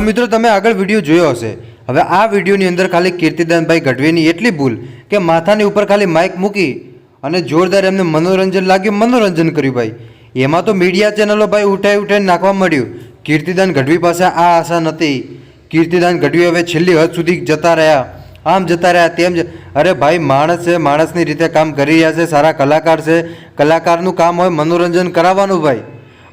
મિત્રો તમે આગળ વીડિયો જોયો હશે. હવે આ વિડીયોની અંદર ખાલી કીર્તિદાનભાઈ ગઢવીની એટલી ભૂલ કે માથાની ઉપર ખાલી માઇક મૂકી અને જોરદાર એમને મનોરંજન લાગ્યું, મનોરંજન કર્યું ભાઈ. એમાં તો મીડિયા ચેનલો ભાઈ ઉઠાઈ ઉઠાઈને નાખવા મળ્યું. કીર્તિદાન ગઢવી પાસે આ આશા નથી. કીર્તિદાન ગઢવી હવે છેલ્લી હદ સુધી જતા રહ્યા. આમ જતા રહ્યા, તેમ જ, અરે ભાઈ માણસ છે, માણસની રીતે કામ કરી રહ્યા છે, સારા કલાકાર છે. કલાકારનું કામ હોય મનોરંજન કરાવવાનું ભાઈ.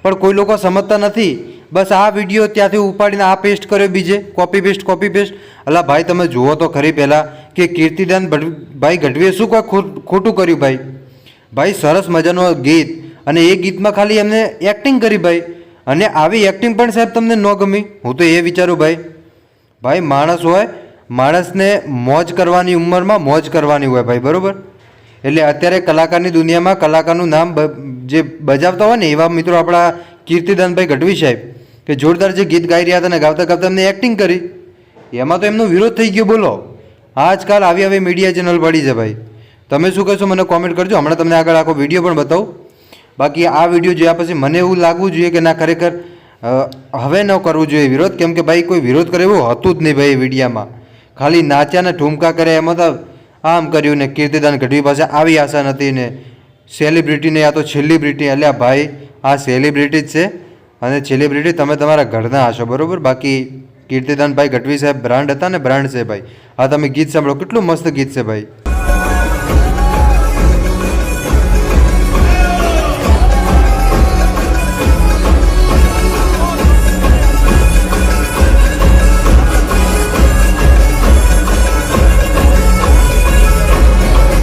પણ કોઈ લોકો સમજતા નથી. બસ આ વીડિયો ત્યાંથી ઉપાડીને આ પેસ્ટ કર્યો, બીજે કોપી પેસ્ટ કોપી પેસ્ટ અલા ભાઈ, તમે જુઓ તો ખરી પહેલાં કે કીર્તિદાન ભાઈ ગઢવીએ શું કોઈ ખોટું કર્યું ભાઈ? ભાઈ, સરસ મજાનું ગીત અને એ ગીતમાં ખાલી એમને એક્ટિંગ કરી ભાઈ. અને આવી એક્ટિંગ પણ સાહેબ તમને ન ગમી. હું તો એ વિચારું ભાઈ. ભાઈ, માણસ હોય, માણસને મોજ કરવાની ઉંમરમાં મોજ કરવાની હોય ભાઈ, બરાબર? એટલે અત્યારે કલાકારની દુનિયામાં કલાકારનું નામ જે બજાવતા હોય ને એવા મિત્રો આપણા કીર્તિદાનભાઈ ગઢવી સાહેબ કે જોરદાર જે ગીત ગાઈ રહ્યા હતા ને ગાવતા ગાવતા એમને એક્ટિંગ કરી. એમાં તો એમનો વિરોધ થઈ ગયો, બોલો. આજકાલ આવી આવી મીડિયા ચેનલ પડી છે ભાઈ. તમે શું કહેશો મને કોમેન્ટ કરજો. હમણાં તમને આગળ આખો વીડિયો પણ બતાવું. બાકી આ વીડિયો જોયા પછી મને એવું લાગવું જોઈએ કે ના, ખરેખર હવે ન કરવું જોઈએ વિરોધ. કેમ કે ભાઈ કોઈ વિરોધ કરે એવું હતું જ નહીં ભાઈ વિડીયામાં ખાલી નાચ્યા ને ઠુમકા કર્યા એમાં તો આમ કર્યું ને કીર્તિદાન ગઢવી પાસે આવી આશા નથી ને સેલિબ્રિટીને યા તો સેલિબ્રિટી એટલે ભાઈ, આ સેલિબ્રિટી જ છે. અને સેલિબ્રિટી તમે તમારા ઘરના હશો બરાબર? બાકી કીર્તિદાનભાઈ ગઢવી સાહેબ બ્રાન્ડ હતા ને? બ્રાન્ડ છે ભાઈ. હા, તમે ગીત સાંભળો. કેટલું મસ્ત ગીત છે ભાઈ.